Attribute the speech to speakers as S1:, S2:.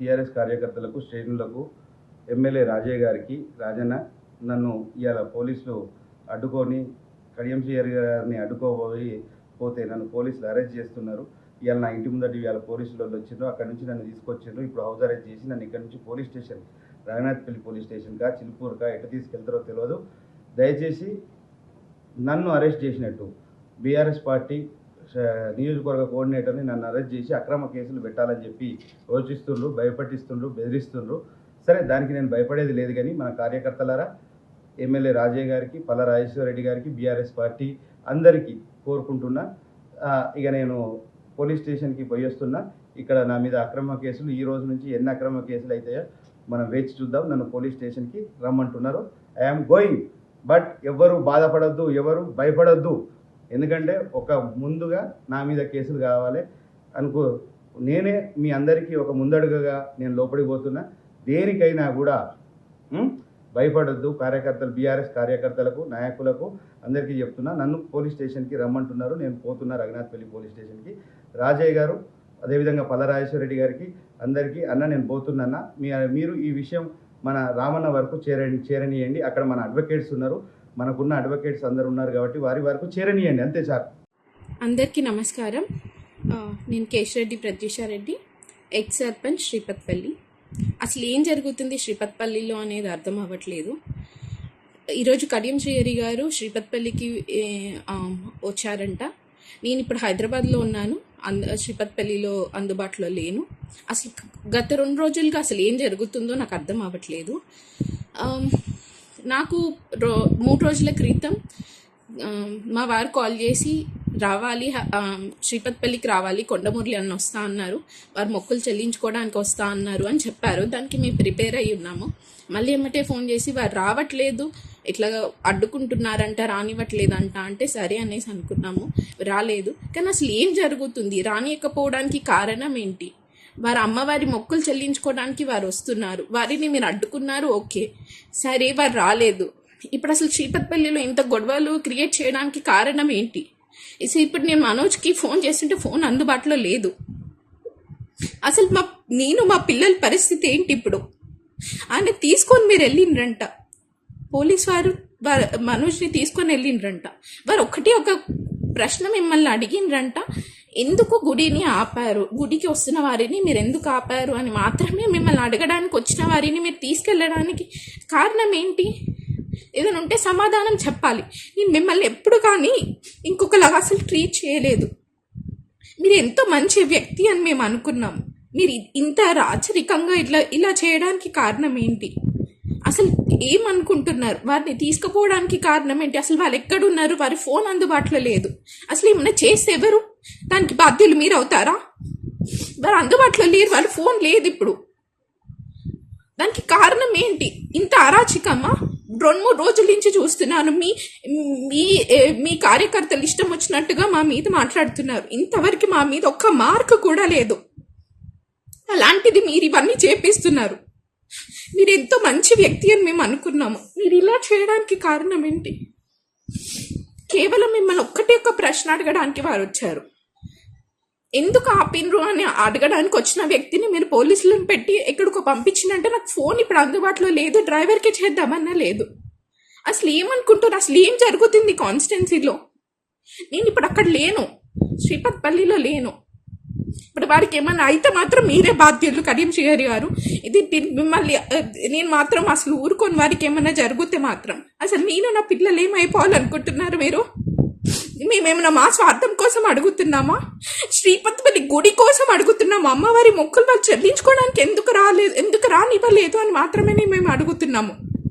S1: TRS కార్యకర్తలకు శ్రేణులకు MLA Rajaiah గారికి రాజన్న నన్ను ఇవాళ పోలీసులు అడ్డుకొని కడియంసీఆర్ గారిని అడ్డుకోబోయి పోతే నన్ను పోలీసులు అరెస్ట్ చేస్తున్నారు. ఇవాళ నా ఇంటి ముందట ఇవాళ పోలీసులు వాళ్ళు వచ్చిండ్రు అక్కడ నుంచి నన్ను తీసుకొచ్చిండ్రు ఇప్పుడు హౌస్ అరెస్ట్ చేసి నన్ను ఇక్కడ నుంచి పోలీస్ స్టేషన్ రఘునాథ్పల్లి పోలీస్ స్టేషన్గా చిలుపూర్కా ఎటు తీసుకెళ్తారో తెలియదు దయచేసి నన్ను అరెస్ట్ చేసినట్టు బీఆర్ఎస్ పార్టీ నియోజకవర్గ కోఆర్డినేటర్ని నన్ను అరెస్ట్ చేసి అక్రమ కేసులు పెట్టాలని చెప్పి యోచిస్తుండ్రు భయపట్టిస్తుండ్రు బెదిరిస్తుండ్రు. సరే దానికి నేను భయపడేది లేదు కానీ మన కార్యకర్తలారా ఎమ్మెల్యే రాజయ్య గారికి పల్ల రాజేశ్వర రెడ్డి గారికి బీఆర్ఎస్ పార్టీ అందరికీ కోరుకుంటున్నా. ఇక నేను పోలీస్ స్టేషన్కి పోయి వస్తున్నా. ఇక్కడ నా మీద అక్రమ కేసులు ఈ రోజు నుంచి ఎన్ని అక్రమ కేసులు అవుతాయో మనం వేచి చూద్దాం. నన్ను పోలీస్ స్టేషన్కి రమ్మంటున్నారు. ఐఎమ్ గోయింగ్ బట్ ఎవరు బాధపడద్దు ఎవరు భయపడద్దు. ఎందుకంటే ఒక ముందుగా నా మీద కేసులు కావాలి అనుకో నేనే మీ అందరికీ ఒక ముందడుగుగా నేను లోపలికి పోతున్నా. దేనికైనా కూడా భయపడొద్దు. కార్యకర్తలు బీఆర్ఎస్ కార్యకర్తలకు నాయకులకు అందరికీ చెప్తున్నా. నన్ను పోలీస్ స్టేషన్కి రమ్మంటున్నారు. నేను పోతున్నా రఘునాథ్పల్లి పోలీస్ స్టేషన్కి. రాజయ్య గారు అదేవిధంగా పల్లరాజేశ్వర రెడ్డి గారికి అందరికీ అన్న నేను పోతున్నా మీ మీరు ఈ విషయం మన రామన్న వరకు చేరని చేరనియండి. అక్కడ మన అడ్వకేట్స్ ఉన్నారు. మనకున్న అడ్వకేట్స్ అందరు ఉన్నారు కాబట్టి వారి వరకు చేరనియండి. అంతే సార్.
S2: అందరికీ నమస్కారం. నేను కేశరెడ్డి ప్రత్యూషారెడ్డి ఎక్స్ సర్పంచ్ శ్రీపత్పల్లి. అసలు ఏం జరుగుతుంది శ్రీపత్పల్లిలో అనేది అర్థం అవ్వట్లేదు. ఈరోజు కడియం శ్రీహరి గారు శ్రీపత్పల్లికి వచ్చారంట. నేను ఇప్పుడు హైదరాబాద్లో ఉన్నాను. అంద శ్రీపత్పల్లిలో అందుబాటులో లేను. అసలు గత రెండు రోజులుగా అసలు ఏం జరుగుతుందో నాకు అర్థం అవ్వట్లేదు. నాకు రో మూడు రోజుల క్రితం మా వారు కాల్ చేసి రావాలి శ్రీపతిపల్లికి రావాలి కొండమురళి అన్న వస్తా అన్నారు. వారు మొక్కులు చెల్లించుకోవడానికి వస్తా అన్నారు అని చెప్పారు. దానికి మేము ప్రిపేర్ అయ్యి ఉన్నాము. మళ్ళీ ఏమంటే ఫోన్ చేసి వారు రావట్లేదు ఇట్లా అడ్డుకుంటున్నారంట రానివ్వట్లేదంట అంటే సరే అనేసి అనుకున్నాము. రాలేదు. కానీ అసలు ఏం జరుగుతుంది? రానియకపోవడానికి కారణం ఏంటి? వారి అమ్మవారి మొక్కులు చెల్లించుకోవడానికి వారు వస్తున్నారు. వారిని మీరు అడ్డుకున్నారు ఓకే. సరే వారు రాలేదు. ఇప్పుడు అసలు శ్రీపతిపల్లిలో ఇంత గొడవలు క్రియేట్ చేయడానికి కారణం ఏంటి? సో ఇప్పుడు నేను మనోజ్కి ఫోన్ చేస్తుంటే ఫోన్ అందుబాటులో లేదు. అసలు మా నేను మా పిల్లల పరిస్థితి ఏంటి ఇప్పుడు? ఆయన తీసుకొని మీరు వెళ్ళిండ్రంట. పోలీస్ వారు వారు మనోజ్ని తీసుకొని వెళ్ళిండ్రంట. వారు ఒకటి ఒక ప్రశ్న మిమ్మల్ని అడిగిండ్రంట. ఎందుకు గుడిని ఆపారు? గుడికి వస్తున్న వారిని మీరు ఎందుకు ఆపారు అని మాత్రమే మిమ్మల్ని అడగడానికి వచ్చిన వారిని మీరు తీసుకెళ్ళడానికి కారణం ఏంటి? ఏదైనా ఉంటే సమాధానం చెప్పాలి. నేను మిమ్మల్ని ఎప్పుడు కానీ ఇంకొకలాగా అసలు ట్రీట్ చేయలేదు. మీరు ఎంతో మంచి వ్యక్తి అని మేము అనుకున్నాం. మీరు ఇంత రాచరికంగా ఇట్లా ఇలా చేయడానికి కారణం ఏంటి? అసలు ఏమనుకుంటున్నారు వారిని తీసుకుపోవడానికి కారణం ఏంటి? అసలు వాళ్ళు ఎక్కడున్నారు? వారి ఫోన్ అందుబాటులో లేదు. అసలు ఏమన్నా చేస్తే ఎవరు? దానికి బాధ్యులు మీరు అవుతారా? వారు అందుబాటులో లేరు వాళ్ళ ఫోన్ లేదు ఇప్పుడు. దానికి కారణం ఏంటి? ఇంత అరాచకమా? రెండు మూడు రోజుల నుంచి చూస్తున్నాను. మీ మీ మీ కార్యకర్తలు ఇష్టం వచ్చినట్టుగా మా మీద మాట్లాడుతున్నారు. ఇంతవరకు మా మీద ఒక్క మార్క్ కూడా లేదు. అలాంటిది మీరు ఇవన్నీ చేపిస్తున్నారు. మీరు ఎంతో మంచి వ్యక్తి అని మేము అనుకున్నాము. మీరు ఇలా చేయడానికి కారణం ఏంటి? కేవలం మిమ్మల్ని ఒక్కటే ఒక ప్రశ్న అడగడానికి వారు వచ్చారు. ఎందుకు ఆపినరు అని అడగడానికి వచ్చిన వ్యక్తిని మీరు పోలీసులను పెట్టి ఎక్కడికో పంపించినంటే నాకు ఫోన్ ఇప్పుడు అందుబాటులో లేదు డ్రైవర్కి చేద్దామన్నా లేదు. అసలు ఏమనుకుంటారు అసలు ఏం జరుగుతుంది కాన్స్టెన్సీలో? నేను ఇప్పుడు అక్కడ లేను. శ్రీపతిపల్లిలో లేను. ఇప్పుడు వారికి ఏమన్నా అయితే మాత్రం మీరే బాధ్యులు కరీం చేయరు గారు. ఇది మిమ్మల్ని నేను మాత్రం అసలు ఊరుకొని వారికి ఏమన్నా జరిగితే మాత్రం. అసలు నేను నా పిల్లలు ఏమైపోవాలనుకుంటున్నారు మీరు? మేమేమన్నా మా స్వార్థం కోసం అడుగుతున్నామా? శ్రీపతిపల్లి గుడి కోసం అడుగుతున్నాము? అమ్మవారి మొక్కులు వాళ్ళు చెల్లించుకోవడానికి ఎందుకు రాలేదు ఎందుకు రానివ్వలేదు అని మాత్రమే మేము అడుగుతున్నాము?